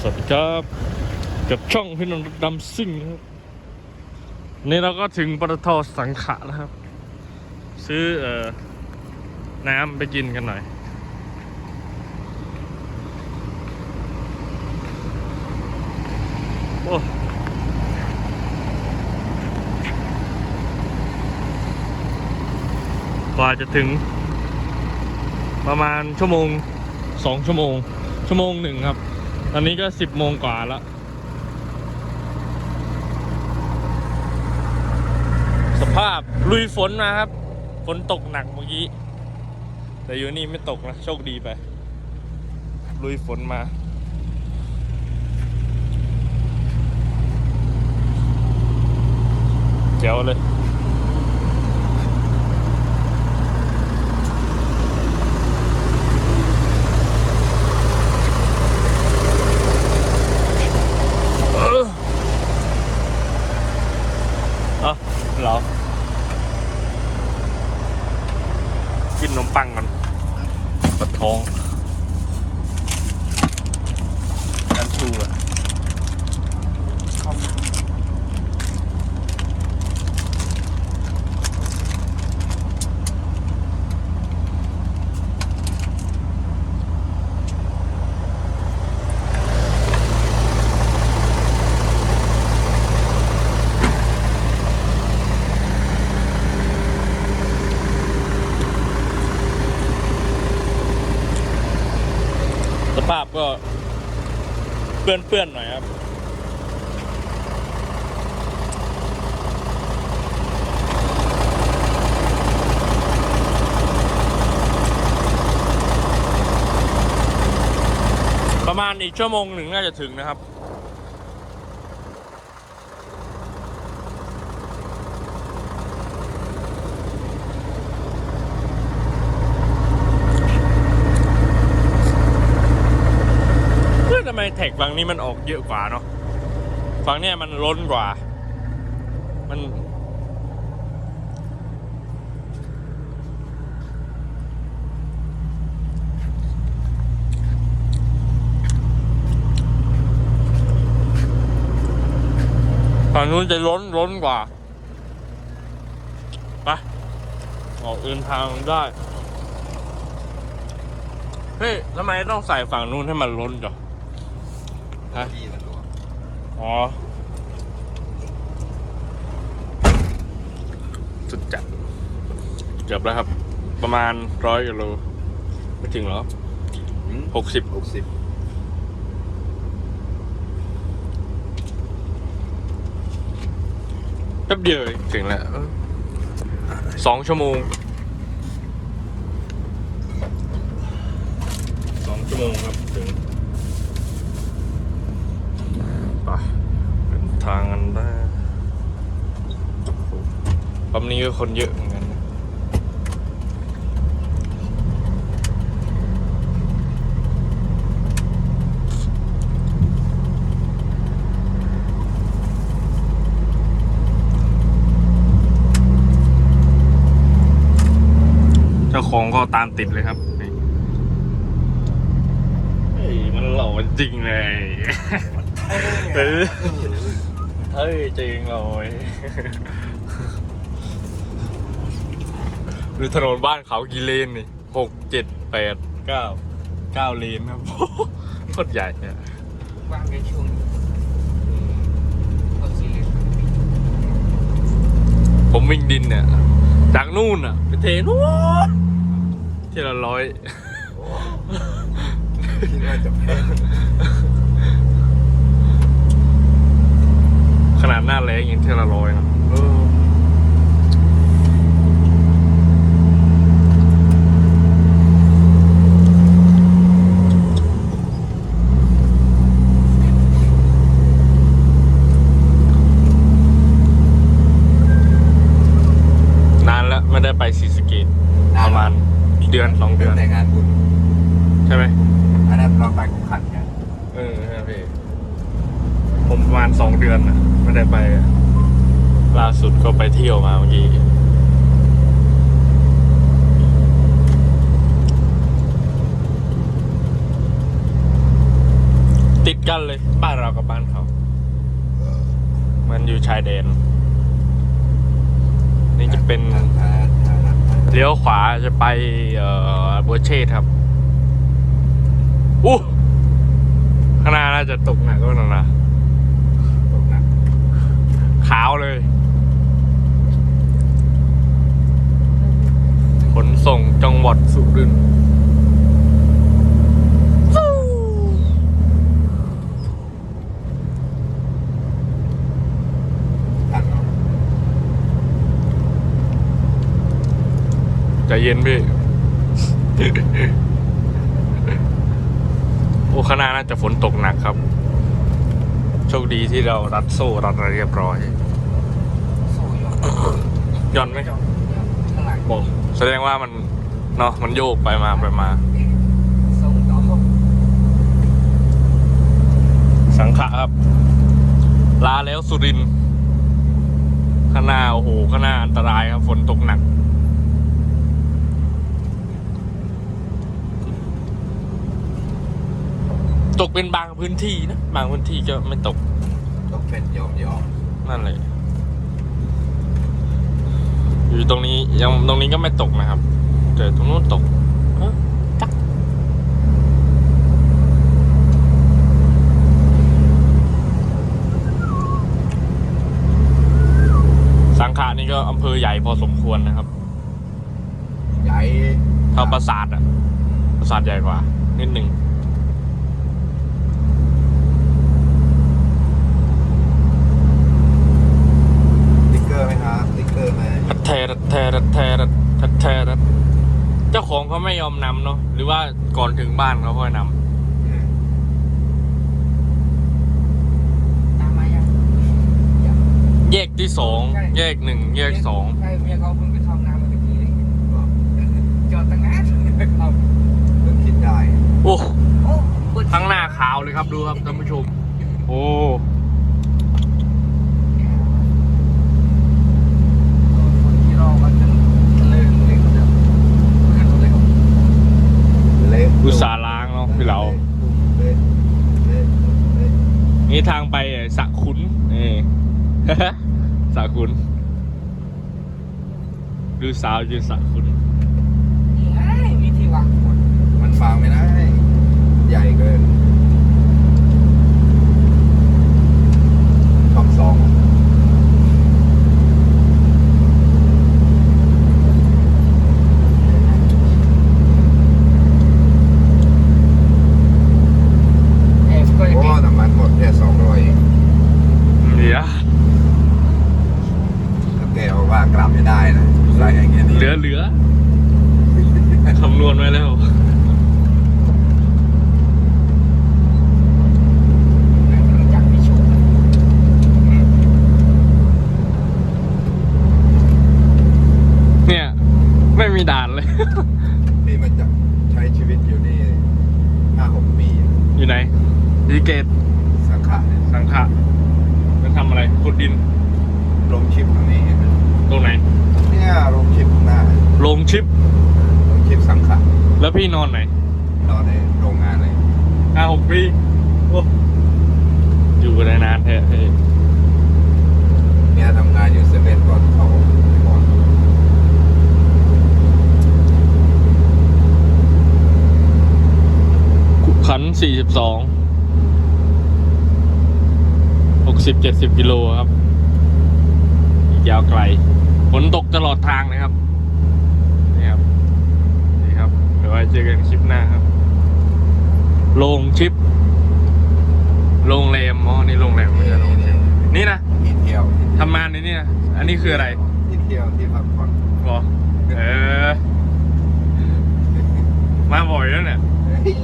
สวัสดีครับกับช่องพี่นนท์ดำซิ่งนะครับนี่เราก็ถึงปตทสังขะแล้วครับ ซื้อเอ่อน้ำไปกินกันหน่อย โอ้กว่าจะถึงประมาณชั่วโมงสองชั่วโมง ชั่วโมงหนึ่งครับ อนนี้ก็สิบโมงกว่าแล้ว สภาพลุยฝนมาครับ ฝนตกหนักเมื่อกี้ แต่อยู่นี่ไม่ตกนะ โชคดีไป ลุยฝนมาเจ๋วเลย เออเอาเหรอ กินขนมปังก่อนปวดท้องกันชูอะสภาพก็ เปื้อนๆหน่อยครับประมาณอีกชั่วโมงหนึ่งน่าจะถึงนะครับ เฮ้ยทำ ไมแท็กฝั่งนี้มันออกเยอะกว่าเนาะฝั่งเนี้ยมันล้นกว่า มันฝั่งนู้นจะล้นล้นกว่าไปออกเดินทางได้เฮ้ยทำไมต้องใส่ฝั่งนู้นให้มันล้นจ้ะ ฮะ ที่สะดวกอ๋อ สุดจัด เกือบแล้วครับ ประมาณร้อยกิโลไม่ถึงหรอหกสิบหกสิบแป๊บเดียวเองถึงแล้วเออสองชั่วโมงสองชั่วโมงครับถึงไปเป็นทางกันได้ปั๊มนี้ ก็คนเยอะเหมือนกันนะเจ้าของก็ตามติดเลยครับนี่เฮ้ยมันหล่อจริงเลย เออ เฮ้ยจริงเลย ดูถนนบ้านเขากี่เลนนี่หกเจ็ดแปดเก้าเก้าเลนครับ โคตรใหญ่เนี่ยว่างในช่วงเขาซีเรียสผมวิ่งดินเนี่ยจากนู่นอะ ไปเทนู่นที่ละร้อย คิดว่าจะแพงขนาดหน้าแรงยังเท่าละร้อยนะ เออานานแล้วไม่ได้ไปซีสะเกตประมาณเดือนสองเดือน แต่งานบุญ ใช่ไหม อั นนั้นเราไปกุขันไงเออใช่พี่ผมประมาณสองเดือนนะไม่ได้ไปล่าสุดก็ไปเที่ยวมาเมื่อกี้ติดกันเลยบ้านเรากับบ้านเขา มันอยู่ชายแดน นี่จะเป็นเลี้ยวขวาจะไปเอ่อบัวเชษครับอู้ ข้างหน้าน่าจะตกหนักก็นั่นนะตกหนักขาวเลย ขนส่งจังหวัดสุรินทร์ทันเนาะใจเย็นพี่ อ้ข้างหน้าน่าจะฝนตกหนักครับ โชคดีที่เรารัดโซ่รัดอะไรเรียบร้อยโซ่ยกหย่อนไหมข้างหลังบอกแสดงว่ามันเนาะมันโยกไปมาไปมาส่งต่อสังขะครับ ลาแล้วสุรินทร์ข้างหน้าโอ้โหข้างหน้าอันตรายครับฝนตกหนัก ตกเป็นบางพื้นที่นะ บางพื้นที่ก็ไม่ตก ตกเป็นยอมยอมนั่นเลย อยู่ตรงนี้ยังตรงนี้ก็ไม่ตกนะครับ แต่ตรงนู้นตกเอ้อจักสังขะนี่ก็อำเภอใหญ่พอสมควรนะครับ ใหญ่เท่าปราสาทอะปราสาทใหญ่กว่านิดหนึ่ง สติ๊กเกอร์ไหมครับสติ๊กเกอร์ไหม ทัดแทรัดแทรัดแทรัดทัดแทรัด เจ้าของเขาไม่ยอมนำเนาะหรือว่าก่อนถึงบ้านเขาค่อยนำอืมตามมายังยังแยกที่สองแยกหนึ่งแยกสองใช่เมียเขาเพิ่งไปเข้าน้ำมาตะกี้เลยจอดตั้งนานเอาเพิ่งคิดได้ โอ้โอ้เปิด ทั้งหน้าขาวเลยครับดูครับท่านผู้ชม โอ้ คนที่รอก็จะเลิกเลยก็จะขึ้นรถเลยครับ เละ อุตส่าห์ล้างเนาะพี่เราเละเละเละนี่ทางไปสระขุนนี่สระขุนดูสาวยืนสระขุนนี่ไงมีที่วางขวดมันฟังไม่ได้ ใหญ่เกินช่องสอง เอ๊ะก็จะ โอ้ เก็บ น้ำมันหมดแค่สองร้อย เดี๋ยว แกบอกว่ากลับไม่ได้นะใส่อย่างเงี้ยนี่ เหลือเหลือคำนวณไว้แล้ว จากพิชู เนี่ย ไม่มีด่านเลย พี่มันจะใช้ชีวิตอยู่นี่ห้าหกปี อยู่ไหนดีเกต สังขารเนี่ย สังขะจะทำอะไรขุดดิน ลงชิปตรงนี้เห็นไหม ตรงไหนเนี่ยลงชิปข้างหน้าลงชิปลงชิปสังขารแล้วพี่นอนไหน นอนในโรงงานเลยห้าหกปีโอ้อยู่ได้นานแท้พี่เนี่ยทำงานอยู่เซเว่นก่อนเขาก่อนขุขันสี่สิบสองหกสิบเจ็ดสิบกิโลครับอีกยาวไกลฝ นตกตลอดทางเลยครับ นี่ครับ นี่ครับ เดี๋ยวไว้เจอกันคลิปหน้าครับ โรงชิป โรงแรมอ๋อนี่โรงแรมไม่ใช่โรงชิปนี่นะที่เที่ยวทำงานในนี่นะอันนี้คืออะไรที่เที่ยวที่พักผ่อนบอเออ มาบ่อยแล้วเนี่ยเฮ้ย